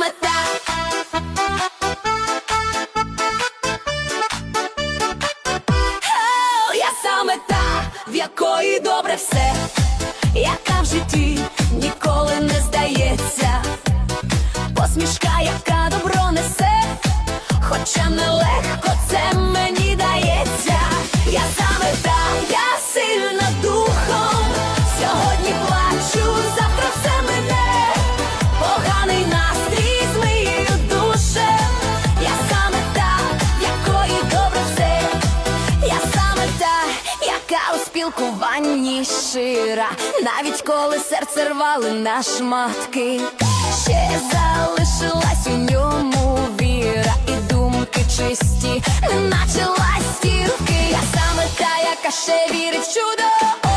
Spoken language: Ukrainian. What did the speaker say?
саме та. Я саме та, в якої добре все, яка в житті ніколи не здається, посмішка, яка добро несе, хоча нелегко спілкуванні шира, навіть коли серце рвали на шматки, ще залишилась у ньому віра і думки чисті, неначе ластівки. Я саме та, яка ще вірить в чудо,